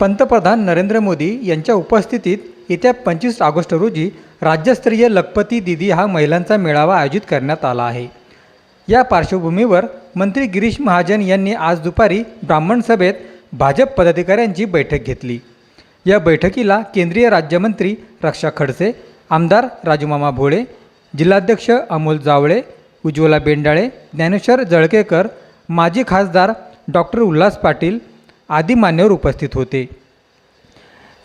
पंतप्रधान नरेंद्र मोदी यांच्या उपस्थितीत येत्या पंचवीस ऑगस्ट रोजी राज्यस्तरीय लखपती दिदी हा महिलांचा मेळावा आयोजित करण्यात आला आहे. या पार्श्वभूमीवर मंत्री गिरीश महाजन यांनी आज दुपारी ब्राह्मण सभेत भाजप पदाधिकाऱ्यांची बैठक घेतली. या बैठकीला केंद्रीय राज्यमंत्री रक्षा खडसे आमदार राजूमामा भोळे जिल्हाध्यक्ष अमोल जावळे उज्ज्वला बेंडाळे ज्ञानेश्वर जळकेकर माजी खासदार डॉक्टर उल्हास पाटील आदी मान्यवर उपस्थित होते.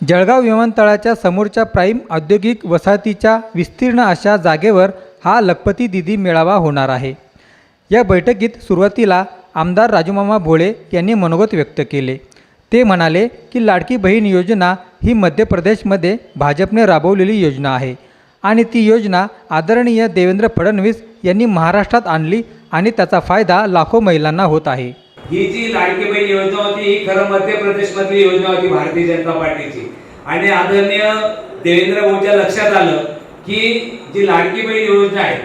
जळगाव विमानतळाच्या समोरच्या प्राईम औद्योगिक वसाहतीच्या विस्तीर्ण अशा जागेवर हा लखपती दिदी मेळावा होणार आहे. या बैठकीत सुरुवातीला आमदार राजूमामा भोळे यांनी मनोगत व्यक्त केले. ते म्हणाले की लाडकी बहीण योजना ही मध्य प्रदेशमध्ये भाजपने राबवलेली योजना आहे आणि ती योजना आदरणीय देवेंद्र फडणवीस यांनी महाराष्ट्रात आणली आणि त्याचा फायदा लाखो महिलांना होत आहे. ही जी लाडकी बहीण योजना होती ही खरं मध्य प्रदेश मधली योजना होती भारतीय जनता पार्टीची. आणि आदरणीय देवेंद्र भाऊच्या लक्षात आलं की जी लाडकी बहीण योजना आहे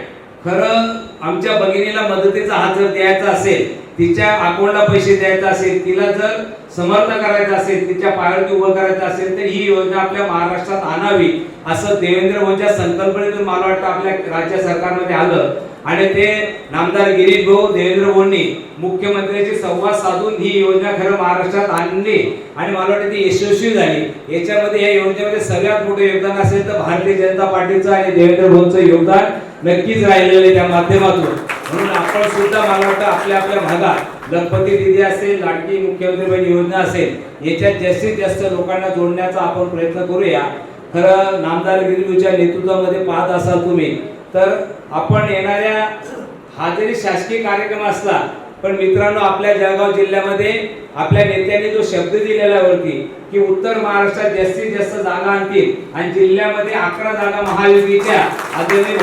खरं आमच्या भगिनीला मदतीचा हात जर द्यायचा असेल तिच्या अकाउंटला पैसे द्यायचा असेल तिला जर समर्थ करायचं असेल तिच्या पायावरती उभं करायचं असेल तर ही योजना आपल्या महाराष्ट्रात आणावी असं देवेंद्र भाऊच्या संकल्पनेतून मला वाटतं आपल्या राज्य सरकारमध्ये आलं. आणि ते नामदार गिरीश भाऊ देवेंद्र भाऊंनी मुख्यमंत्र्यांशी संवाद साधून ही योजना खरं महाराष्ट्रात आणली. आणि मला वाटतं ती यशस्वी झाली. याच्यामध्ये या योजनेमध्ये सगळ्यात मोठं योगदान असेल तर भारतीय जनता पार्टीचं आणि देवेंद्र भाऊंचं योगदान नक्कीच राहिलेलं त्या माध्यमातून. म्हणून आपण सुद्धा मला वाटतं आपल्या आपल्या भागात गणपती दिदी असेल लाडकी मुख्यमंत्री योजना असेल याच्यात जास्तीत जास्त लोकांना जोडण्याचा आपण प्रयत्न करूया. खरं नामदार गिरीच्या नेतृत्वामध्ये पाहत असाल तुम्ही तर आपण येणाऱ्या हा जरी शासकीय कार्यक्रम असला पण मित्रांनो आपल्या जळगाव जिल्ह्यामध्ये आपल्या नेत्यांनी जो शब्द दिलेला वरती की उत्तर महाराष्ट्रात जास्तीत जास्त जागा आणतील आणि जिल्ह्यामध्ये अकरा जागा महायुतीच्या आदरणीय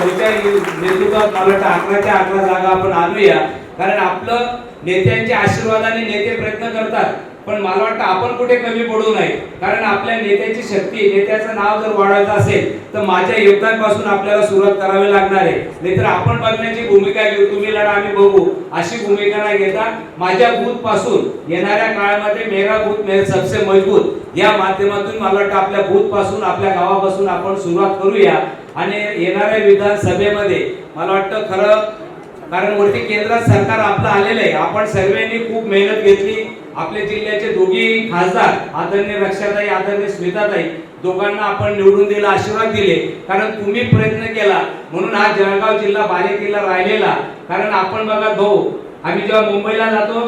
नेतृत्वात मला वाटतं अकराच्या अकरा जागा आपण आणूया. कारण आपलं नेत्यांच्या आशीर्वादाने नेते प्रयत्न करतात. पण मला वाटतं आपण कुठे कमी पडू नये. कारण आपल्या नेत्याची शक्ती नेत्याचं नाव जर वाढवायचं असेल तर माझ्या योगदानपासून आपल्याला सुरुवात करावी लागणार आहे. नाहीतर आपण बघण्याची भूमिका घेऊ तुम्ही लढा आम्ही बघू. अशी भूमिका नाही घेता. माझ्या बूथपासून येणाऱ्या काळामध्ये मेरा बूथ मेरे सबसे मजबूत. या माध्यमातून मला वाटतं आपल्या बूथपासून आपल्या गावापासून आपण सुरुवात करूया. आणि येणाऱ्या विधानसभेमध्ये मला वाटतं खरं कारण वरती केंद्रात सरकार आपलं आलेलं आहे. आपण सर्वांनी खूप मेहनत घेतली. आपल्या जिल्ह्याचे दोघी खासदार आदरणीय रक्षाताई आदरणीय स्मिताताई दोघांना आपण निवडून दिला आशीर्वाद दिले. कारण तुम्ही प्रयत्न केला. म्हणून हा जळगाव जिल्हा बालेकिल्ला राहिलेला. कारण आपण बघा भाऊ आम्ही जेव्हा मुंबईला जातो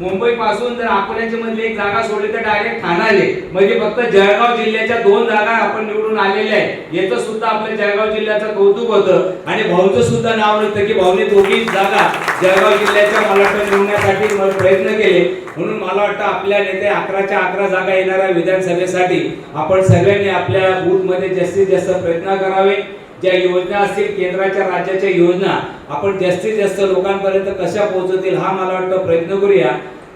मुंबई पासून जर अकोल्याची मधली एक जागा सोडली तर डायरेक्ट ठाण्याले. म्हणजे फक्त जळगाव जिल्ह्याच्या दोन जागा आपण निवडून आलेल्या आहे याचं सुद्धा आपल्या जळगाव जिल्ह्याचं कौतुक होतं. आणि भाऊचं सुद्धा नाव नव्हतं की भाऊने दोघी जागा जळगाव जिल्ह्याच्या मला वाटतं निवडण्यासाठी प्रयत्न केले. म्हणून मला वाटतं आपल्या नेते अकराच्या अकरा जागा येणाऱ्या विधानसभेसाठी आपण सगळ्यांनी आपल्या बूथमध्ये जास्तीत जास्त प्रयत्न करावे. ज्या योजना असतील केंद्राच्या राज्याच्या योजना आपण जास्तीत जास्त लोकांपर्यंत कशा पोहोचवतील हा मला वाटतं प्रयत्न करूया.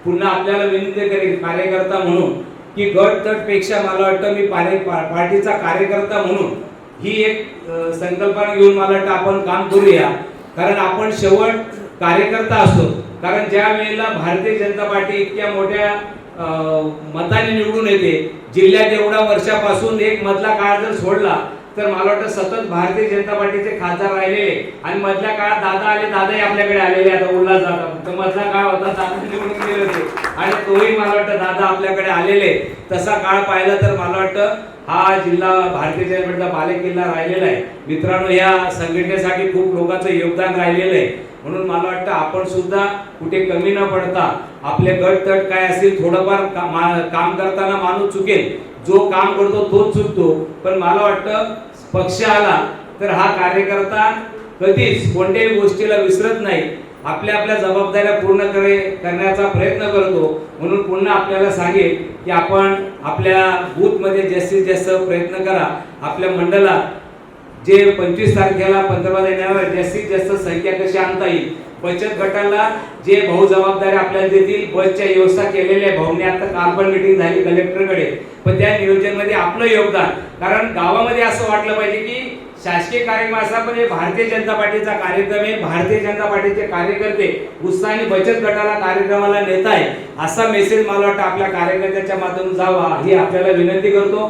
पुन्हा आपल्याला विनंती करेल कार्यकर्ता म्हणून की गट तटपेक्षा मला वाटतं मी पारे- पा- पार्टीचा कार्यकर्ता म्हणून ही एक संकल्पना घेऊन मला वाटतं आपण काम करूया. कारण आपण शेवट कार्यकर्ता असतो. कारण ज्या वेळेला भारतीय जनता पार्टी इतक्या मोठ्या मताने निवडून येते जिल्ह्यात एवढ्या वर्षापासून एक मधला काळ जर सोडला तर मला वाटतं सतत भारतीय जनता पार्टीचे खासदार राहिलेले. आणि मधल्या काळात दादा आले दादाही आपल्याकडे आलेले आता उल्हास दादा. तर मधला काळ होता दादा निवडून गेले होते. आणि तोही मला वाटतं दादा आपल्याकडे आलेले. तसा काळ पाहिला तर मला वाटतं हा जिल्हा भारतीय जनता पार्टीचा बालेकिल्ला राहिलेला आहे. मित्रांनो या संघटनेसाठी खूप लोकांचं योगदान राहिलेलं आहे. म्हणून मला वाटतं आपण सुद्धा कुठे कमी न पडता आपले गट तट काय असतील थोडंफार का- काम करताना माणूस चुकेल. जो काम करतो तोच चुकतो. पण मला वाटतं पक्ष आला तर हा कार्यकर्ता कधीच कोणत्याही गोष्टीला विसरत नाही. आपल्या आपल्या जबाबदाऱ्या पूर्ण करे करण्याचा प्रयत्न करतो. म्हणून पुन्हा आपल्याला सांगेल की आपण आपल्या बूथमध्ये जास्तीत जास्त प्रयत्न करा. आपल्या मंडळात जे पंचवीस तारखेला पंतप्रधान येणार जास्तीत जास्त संख्या कशी आणता येईल? बचत गटाला जे भाऊ जबाबदारी आपल्याला देतील बसच्या व्यवस्था केलेल्या आहे भाऊने आता काल पण मिटिंग झाली कलेक्टरकडे. पण त्या नियोजनमध्ये आपलं योगदान. कारण गावामध्ये असं वाटलं पाहिजे की शासकीय कार्यक्रम असा पण हे भारतीय जनता पार्टीचा कार्यक्रम आहे भारतीय जनता पार्टीचे कार्यकर्ते उत्साहाने बचत गटाला कार्यक्रमाला नेत आहे असा मेसेज मला वाटतं आपल्या कार्यकर्त्याच्या माध्यमातून जावा ही आपल्याला विनंती करतो.